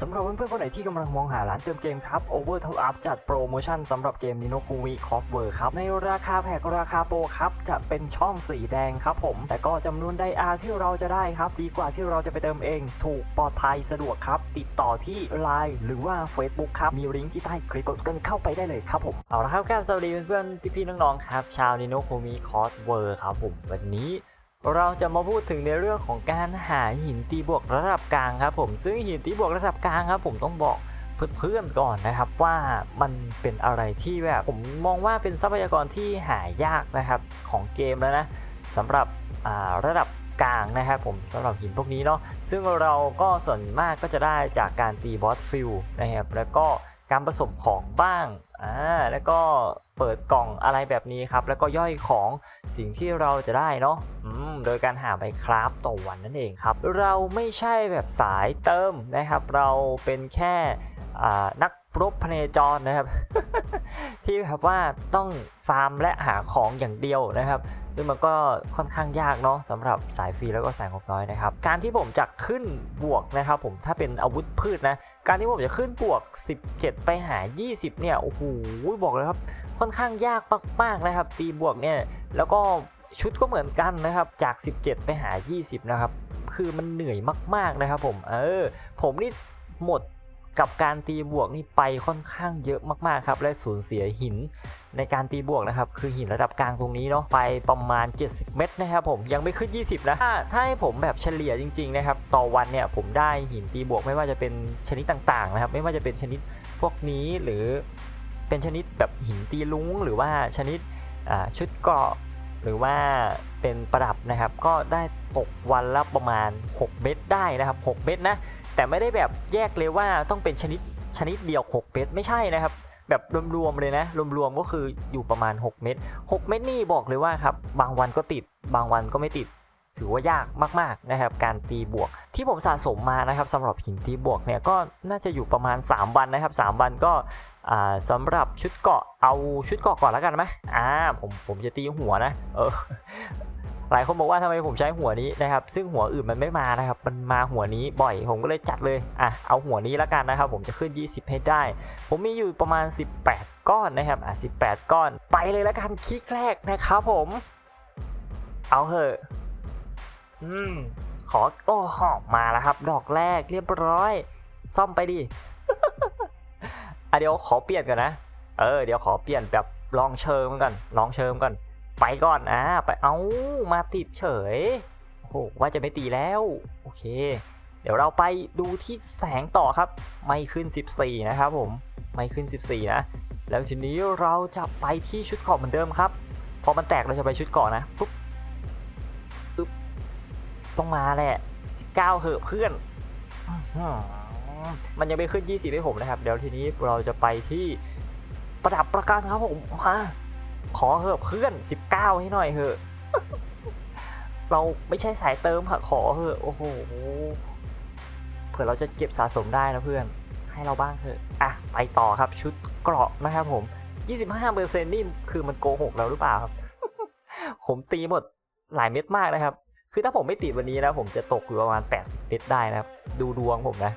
สำหรับเพื่อนๆคนไหนที่กำลังมองหาร้านเติมเกมครับ Over Top Up จัดโปรโมชั่นสำหรับเกม Nino Kumi c o f w e r ครับ ในราคาแพกราคาโปรครับ จะเป็นช่องสีแดงครับผม แต่ก็จำนวนไดอาร์ที่เราจะได้ครับ ดีกว่าที่เราจะไปเติมเอง ถูกปลอดภัยสะดวกครับ ติดต่อที่ Line หรือว่า Facebook ครับ มีลิงก์ที่ใต้คลิปกดกันเข้าไปได้เลยครับผม เอาละครับครับสวัสดีเพื่อนๆพี่ๆน้องๆครับชาว Nino Kumi c o f w e r ครับผมวันนี้ เราจะมาพูดถึงในเรื่องของการหาหินตีบวกระดับกลางครับผมซึ่งหินตีบวกระดับกลางครับผมต้องบอกเพื่อนๆก่อนนะครับว่ามันเป็นอะไรที่แบบผมมองว่าเป็นทรัพยากรที่หายากนะครับของเกมแล้วนะสำหรับระดับกลางนะครับผมสำหรับหินพวกนี้เนาะซึ่งเราก็ส่วนมากก็จะได้จากการตีบอสฟิลนะครับแล้วก็การผสมของบ้าง อ่าแล้วก็เปิดกล่องอะไรแบบนี้ครับ แล้วก็ย่อยของสิ่งที่เราจะได้เนาะอืมโดยการหาใบคราฟต่อวันนั่นเองครับ เราไม่ใช่แบบสายเติมนะครับ เราเป็นแค่นัก รบพเนจรนะครับ ที่แบบว่าต้องฟาร์มและหาของอย่างเดียวนะครับ ซึ่งมันก็ค่อนข้างยากเนาะสำหรับสายฟรีแล้วก็สายงบน้อยนะครับ การที่ผมจะขึ้นบวกนะครับ ผมถ้าเป็นอาวุธพืชนะ การที่ผมจะขึ้นบวก 17 ไปหา 20 เนี่ยโอ้โหบอกเลยครับ ค่อนข้างยากมากๆนะครับ ตีบวกเนี่ยแล้วก็ชุดก็เหมือนกันนะครับจาก 17 ไปหา 20 นะครับ คือมันเหนื่อยมากๆนะครับผม เออ ผมนี่หมด กับการตีบวกนี่ไปค่อนข้างเยอะมากๆครับ และสูญเสียหินในการตีบวกนะครับ คือหินระดับกลางตรงนี้เนาะไปประมาณ 70 เม็ดนะครับผมยังไม่ขึ้น 20 นะถ้าถ้าให้ผมแบบเฉลี่ยจริงๆนะครับต่อวันเนี่ยผมได้หินตีบวกไม่ว่าจะเป็นชนิดต่างๆนะครับ ไม่ว่าจะเป็นชนิดพวกนี้หรือเป็นชนิดแบบหินตีลุ้งหรือว่าชนิดชุดเกราะ หรือว่าเป็นประดับนะครับ ก็ได้ตกวันละประมาณ 6 เม็ดได้นะครับ 6 เม็ดนะ แต่ไม่ได้แบบแยกเลยว่าต้องเป็นชนิดชนิดเดียว 6 เม็ดไม่ใช่นะครับ แบบรวมๆเลยนะรวมๆก็คืออยู่ประมาณ 6 เม็ด6 เม็ดนี่บอกเลยว่าครับบางวันก็ติดบางวันก็ไม่ติด ถือว่ายากมากๆนะครับการตีบวก ที่ผมสะสมมานะครับสำหรับหินตีบวกเนี่ยก็น่าจะอยู่ประมาณ 3 วันนะครับ 3 วันก็สำหรับชุดเกาะเอาชุดเกาะก่อนแล้วกันไหมอ่าผมผมจะตีหัวนะเออหลายคนบอกว่าทำไมผมใช้หัวนี้นะครับ ซึ่งหัวอื่นมันไม่มานะครับ มันมาหัวนี้บ่อย ผมก็เลยจัดเลย อะ เอาหัวนี้แล้วกันนะครับ ผมจะขึ้น 20 ให้ได้ ผมมีอยู่ประมาณ 18 ก้อนนะครับ อะ 18 ก้อน ไปเลยแล้วกันคลิกแรกนะครับผม เอาเหอะ อืม ขอโอ้หอมมาแล้วครับ ดอกแรกเรียบร้อย ซ่อมไปดิอะเดี๋ยวขอเปลี่ยนก่อนนะ เออ เดี๋ยวขอเปลี่ยนแบบลองเชิมก่อน ลองเชิมก่อน ไปก่อน อะไป เอามาติดเฉย โอ้โห ว่าจะไม่ตีแล้ว โอเค เดี๋ยวเราไปดูที่แสงต่อครับ ไม่ขึ้น 14 นะครับผม ไม่ขึ้น 14 นะ แล้วทีนี้เราจะไปที่ชุดเกาะเหมือนเดิมครับ พอมันแตกเราจะไปชุดเกาะนะ ปุ๊บ ต้องมาแหละ19เหอะเพื่อนอื้อหือมันยังไม่ขึ้น 20ให้ผมนะครับ เดี๋ยวทีนี้เราจะไปที่ประดับประกันครับผมมาขอเหอะเพื่อน 19 ให้หน่อยเหอะ เราไม่ใช่สายเติมค่ะขอเหอะโอ้โห เผื่อเราจะเก็บสะสมได้นะเพื่อน ให้เราบ้างเถอะ อะ ไปต่อครับชุดเกราะนะครับผม 25%นี่คือมันโกหกเราหรือเปล่าครับ ผมตีหมดหลายเม็ดมากนะครับ คือถ้าผมไม่ติดวันนี้นะผมจะตกอยู่ประมาณ 80เม็ดได้นะครับ ดูดวงผมนะ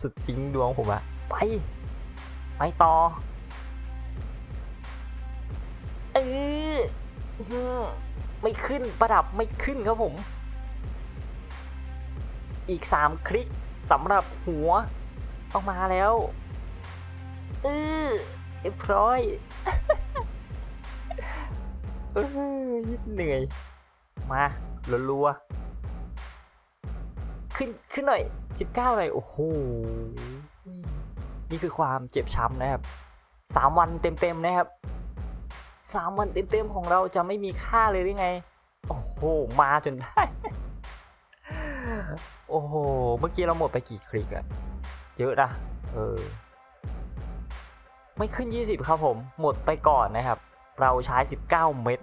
สุดจริงดวงผมอะไป ไปต่อ เออไม่ขึ้นประดับไม่ขึ้นครับผม อีก 3 คลิกสำหรับหัวต้องมาแล้ว เออเรียบร้อยเออเหนื่อย มารัวๆขึ้นขึ้นหน่อย 19หน่อยโอ้โหนี่คือความเจ็บช้ำนะครับ3วันเต็มๆนะครับ3วันเต็มๆของเราจะไม่มีค่าเลยหรือไง โอ้โห มาจนได้ โอ้โห เมื่อกี้เราหมดไปกี่คลิกอะเยอะนะเออ ไม่ขึ้น 20 ครับผม หมดไปก่อนนะครับ เราใช้ 19 เม็ด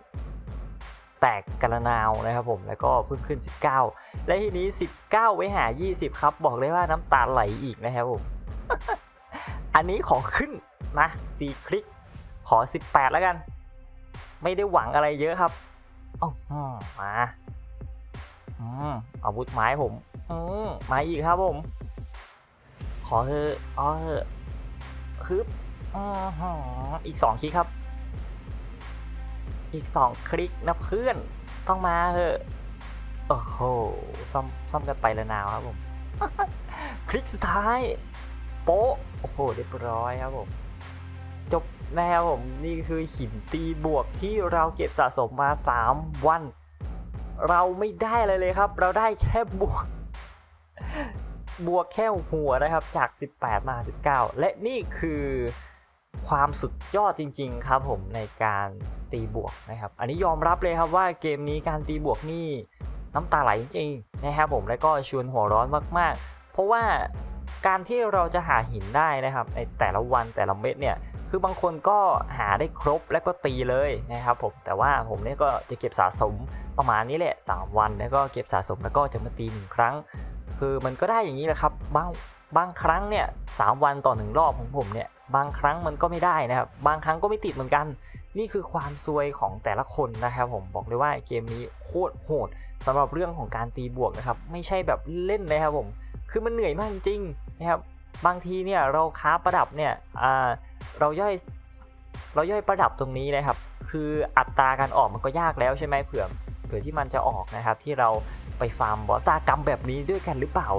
แตกกระนาวนะครับผมแล้วก็เพิ่งขึ้น 19 และทีนี้ 19 ไว้หา 20 ครับ บอกเลยว่าน้ำตาไหลอีกนะครับผม อันนี้ขอขึ้นนะ4คลิก ขอ 18 แล้วกัน ไม่ได้หวังอะไรเยอะครับอ้าวหืมาอืมอาวุธไม้ผมอืมมาอีกครับผม ขอเถออ๋อเถอะฮึบอื้อหืออีกสองคลิกครับ อีกสองคลิกนะเพื่อน ต้องมาเถอะ โอ้โห ซ่อมซ่อมกันไปแล้วนาวครับผม คลิกสุดท้าย โป๊ะ โอ้โห เรียบร้อยครับผม จบแล้วผม นี่คือหินตีบวกที่เราเก็บสะสมมา 3 วัน เราไม่ได้อะไรเลยครับ เราได้แค่บวกบวกแค่หัวนะครับจาก 18 มา 19 และนี่คือ ความสุดยอดจริง ๆ ครับผมในการตีบวกนะครับ อันนี้ยอมรับเลยครับว่าเกมนี้การตีบวกนี่น้ำตาไหลจริงๆนะครับผมและก็ชวนหัวร้อนมากๆ เพราะว่าการที่เราจะหาหินได้นะครับในแต่ละวันแต่ละเม็ดเนี่ยคือบางคนก็หาได้ครบแล้วก็ตีเลยนะครับผมแต่ว่าผมเนี่ยก็จะเก็บสะสมประมาณนี้แหละ 3 วันแล้วก็เก็บสะสมแล้วก็จะมาตีหนึ่งครั้ง คือมันก็ได้อย่างนี้แหละครับบาง บางครั้งเนี่ยสามวันต่อหนึ่งรอบของผมเนี่ยบางครั้งมันก็ไม่ได้นะครับ บางครั้งก็ไม่ติดเหมือนกัน นี่คือความซวยของแต่ละคนนะครับผมบอกเลยว่าเกมนี้โคตรโหดสำหรับเรื่องของการตีบวกนะครับ ไม่ใช่แบบเล่นเลยครับผม คือมันเหนื่อยมากจริงนะครับ บางทีเนี่ยเราค้าประดับเนี่ยอ่าเราย่อยเราย่อยประดับตรงนี้นะครับ คืออัตราการออกมันก็ยากแล้วใช่ไหมเผื่อเผื่อที่มันจะออกนะครับที่เราไปฟาร์มบอสตากรรมแบบนี้ด้วยกันหรือเปล่า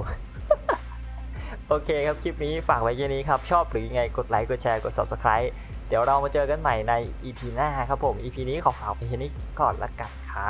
โอเคครับคลิปนี้ฝากไว้แค่นี้ครับ ชอบหรือยังไงกดไลค์กดแชร์กด subscribe เดี๋ยวเรามาเจอกันใหม่ใน EP หน้าครับผม EP นี้ขอฝากไปแค่นี้ก่อนละกันครับ